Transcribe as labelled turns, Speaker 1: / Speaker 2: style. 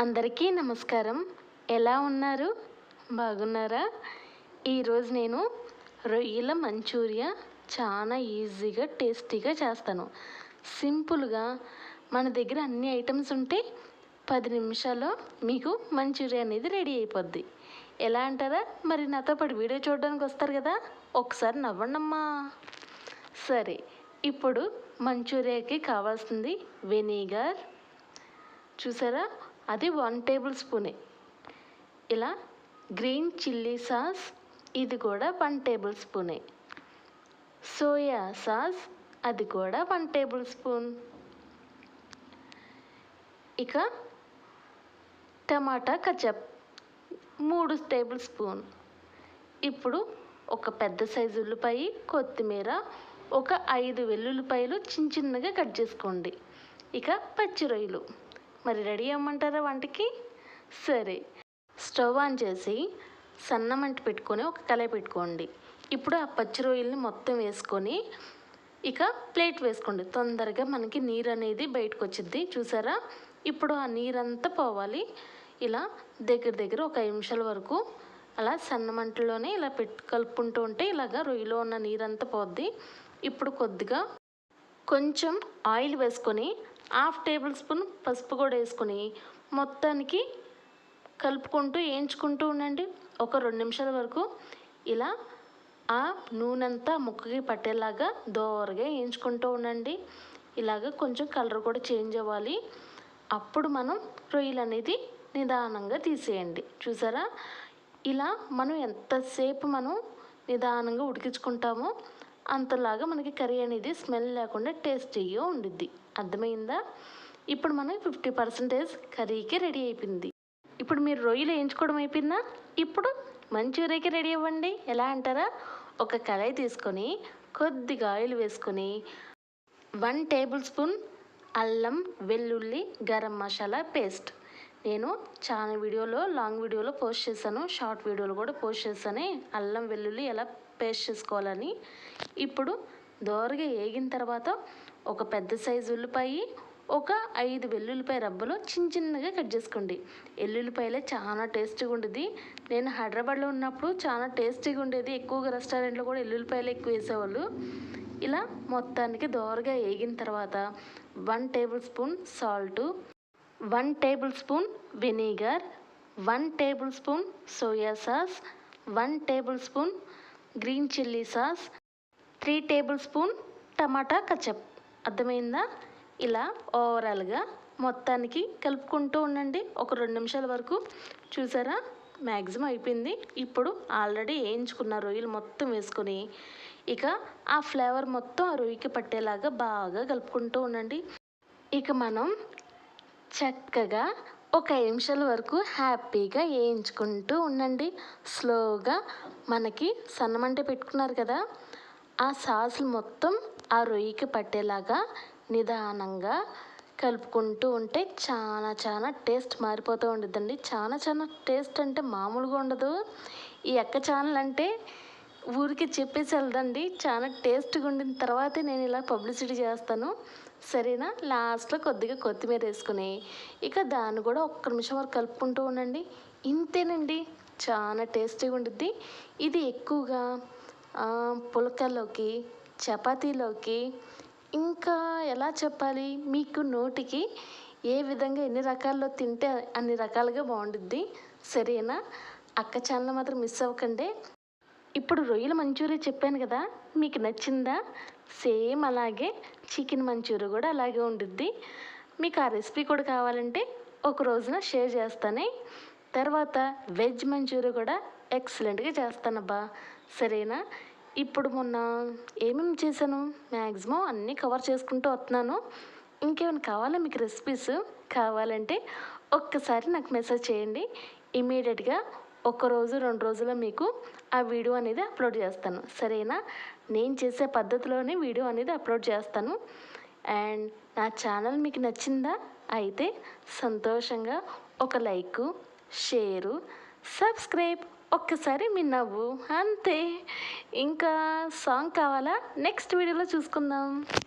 Speaker 1: అందరికీ నమస్కారం. ఎలా ఉన్నారు? బాగున్నారా? ఈరోజు నేను రొయ్యల మంచూరియా చాలా ఈజీగా టేస్టీగా చేస్తాను. సింపుల్గా మన దగ్గర అన్ని ఐటమ్స్ ఉంటే పది నిమిషాల్లో మీకు మంచూరియా అనేది రెడీ అయిపోద్ది. ఎలా అంటారా? మరి నాతో పాటు వీడియో చూడడానికి వస్తారు కదా? ఒకసారి నవ్వండమ్మా. సరే ఇప్పుడు మంచూరియాకి కావాల్సింది వెనిగర్. చూసారా? అది వన్ టేబుల్ స్పూనే ఇలా గ్రీన్ చిల్లీ సాస్ ఇది కూడా వన్ టేబుల్ స్పూనే సోయా సాస్ అది కూడా వన్ టేబుల్ స్పూన్ ఇక టమాటా కచప్ మూడు టేబుల్ స్పూన్ ఇప్పుడు ఒక పెద్ద సైజు ఉల్లిపాయ కొత్తిమీర ఒక ఐదు వెల్లుల్లిపాయలు చిన్న చిన్నగా కట్ చేసుకోండి. ఇక పచ్చి రొయ్యలు. మరి రెడీ అమ్మంటారా వంటకి? సరే. స్టవ్ ఆన్ చేసి సన్నమంట పెట్టుకొని ఒక కళాయి పెట్టుకోండి. ఇప్పుడు ఆ పచ్చి రొయ్యల్ని మొత్తం వేసుకొని ఇక ప్లేట్ వేసుకోండి. తొందరగా మనకి నీరు అనేది బయటకు వచ్చింది చూసారా? ఇప్పుడు ఆ నీరంతా పోవాలి. ఇలా దగ్గర దగ్గర ఒక ఐదు నిమిషాల వరకు అలా సన్నమంటలోనే ఇలా పెట్టు కలుపుకుంటూ ఉంటే ఇలాగా రొయ్యలో ఉన్న నీరంతా పోద్ది. ఇప్పుడు కొద్దిగా కొంచెం ఆయిల్ వేసుకొని హాఫ్ టేబుల్ స్పూన్ పసుపు కూడా వేసుకొని మొత్తానికి కలుపుకుంటూ వేయించుకుంటూ ఉండండి. ఒక రెండు నిమిషాల వరకు ఇలా ఆ నూనె అంతా ముక్కకి పట్టేలాగా దోరగా వేయించుకుంటూ ఉండండి. ఇలాగ కొంచెం కలర్ కూడా చేంజ్ అవ్వాలి. అప్పుడు మనం రొయ్యలు అనేది నిదానంగా తీసేయండి. చూసారా? ఇలా మనం ఎంతసేపు మనం నిదానంగా ఉడికించుకుంటామో అంతలాగా మనకి కర్రీ అనేది స్మెల్ లేకుండా టేస్టీగా ఉండిద్ది. అర్థమైందా? ఇప్పుడు మనం ఫిఫ్టీ పర్సెంటేజ్ కర్రీకి రెడీ అయిపోయింది. ఇప్పుడు మీరు రొయ్యలు వేయించుకోవడం అయిపోయిందా? ఇప్పుడు మంచూరియాకి రెడీ అవ్వండి. ఎలా అంటారా? ఒక కళాయి తీసుకొని కొద్దిగా ఆయిల్ వేసుకొని వన్ టేబుల్ స్పూన్ అల్లం వెల్లుల్లి గరం మసాలా పేస్ట్. నేను చాలా వీడియోలో లాంగ్ వీడియోలో పోస్ట్ చేశాను. షార్ట్ వీడియోలో కూడా పోస్ట్ చేశాను. అల్లం వెల్లుల్లి ఎలా పేస్ట్ చేసుకోవాలని. ఇప్పుడు దోరగా వేగిన తర్వాత ఒక పెద్ద సైజు ఉల్లిపాయ ఒక ఐదు వెల్లుల్లిపాయ రబ్బలు చిన్న చిన్నగా కట్ చేసుకోండి. ఎల్లుల్లిపాయలే చాలా టేస్టీగా ఉండేది నేను హైదరాబాద్లో ఉన్నప్పుడు చాలా టేస్టీగా ఉండేది. ఎక్కువగా రెస్టారెంట్లో కూడా ఎల్లుల్లిపాయలు ఎక్కువ వేసేవాళ్ళు. ఇలా మొత్తానికి దోరగా వేగిన తర్వాత one tablespoon salt one tablespoon vinegar one tablespoon soya sauce one tablespoon green chilli sauce three tablespoon tomato ketchup. అర్థమైందా? ఇలా ఓవరాల్గా మొత్తానికి కలుపుకుంటూ ఉండండి. ఒక రెండు నిమిషాల వరకు. చూసారా? మ్యాక్సిమం అయిపోయింది. ఇప్పుడు ఆల్రెడీ వేయించుకున్న రొయ్యలు మొత్తం వేసుకొని ఇక ఆ ఫ్లేవర్ మొత్తం ఆ రొయ్యకి పట్టేలాగా బాగా కలుపుకుంటూ ఉండండి. ఇక మనం చక్కగా ఒక ఐదు నిమిషాల వరకు హ్యాపీగా వేయించుకుంటూ ఉండండి. స్లోగా మనకి సన్నమంట పెట్టుకున్నారు కదా ఆ సాసులు మొత్తం ఆ రొయ్యకి పట్టేలాగా నిదానంగా కలుపుకుంటూ ఉంటే చాలా చాలా టేస్ట్ మారిపోతూ ఉండిద్దండి. చాలా చాలా టేస్ట్ అంటే మామూలుగా ఉండదు. ఈ అక్క ఛానల్ అంటే ఊరికి చెప్పేసి వెళ్దండి. చాలా టేస్ట్గా ఉండిన తర్వాతే నేను ఇలా పబ్లిసిటీ చేస్తాను. సరేనా? లాస్ట్లో కొద్దిగా కొత్తిమీర వేసుకుని ఇక దాన్ని కూడా ఒక్క నిమిషం వరకు కలుపుకుంటూ ఉండండి. ఇంతేనండి. చాలా టేస్టీగా ఉంటుంది ఇది ఎక్కువగా పులకల్లోకి చపాతీలోకి ఇంకా ఎలా చెప్పాలి? మీకు నోటికి ఏ విధంగా ఎన్ని రకాల్లో తింటే అన్ని రకాలుగా బాగుండుద్ది. సరేనా? అక్క ఛానల్ మాత్రం మిస్ అవ్వకండి. ఇప్పుడు రొయ్యల మంచూరియా చెప్పాను కదా మీకు నచ్చిందా? సేమ్ అలాగే చికెన్ మంచూరియా కూడా అలాగే ఉండిద్ది. మీకు ఆ రెసిపీ కూడా కావాలంటే ఒక రోజున షేర్ చేస్తాను. తర్వాత వెజ్ మంచూరియా కూడా ఎక్సలెంట్గా చేస్తానబ్బా. సరేనా? ఇప్పుడు మొన్న ఏమేమి చేశాను? మ్యాక్సిమం అన్నీ కవర్ చేసుకుంటూ వస్తున్నాను. ఇంకేమైనా కావాలా మీకు రెసిపీస్? కావాలంటే ఒక్కసారి నాకు మెసేజ్ చేయండి. ఇమీడియట్గా ఒక రోజు రెండు రోజుల్లో మీకు ఆ వీడియో అనేది అప్లోడ్ చేస్తాను. సరేనా? నేను చేసే పద్ధతిలోనే వీడియో అనేది అప్లోడ్ చేస్తాను. అండ్ నా ఛానల్ మీకు నచ్చిందా? అయితే సంతోషంగా ఒక లైకు షేరు సబ్స్క్రైబ్. ఒక్కసారి మీ నవ్వు. అంతే. ఇంకా సాంగ్ కావాలా? నెక్స్ట్ వీడియోలో చూసుకుందాం.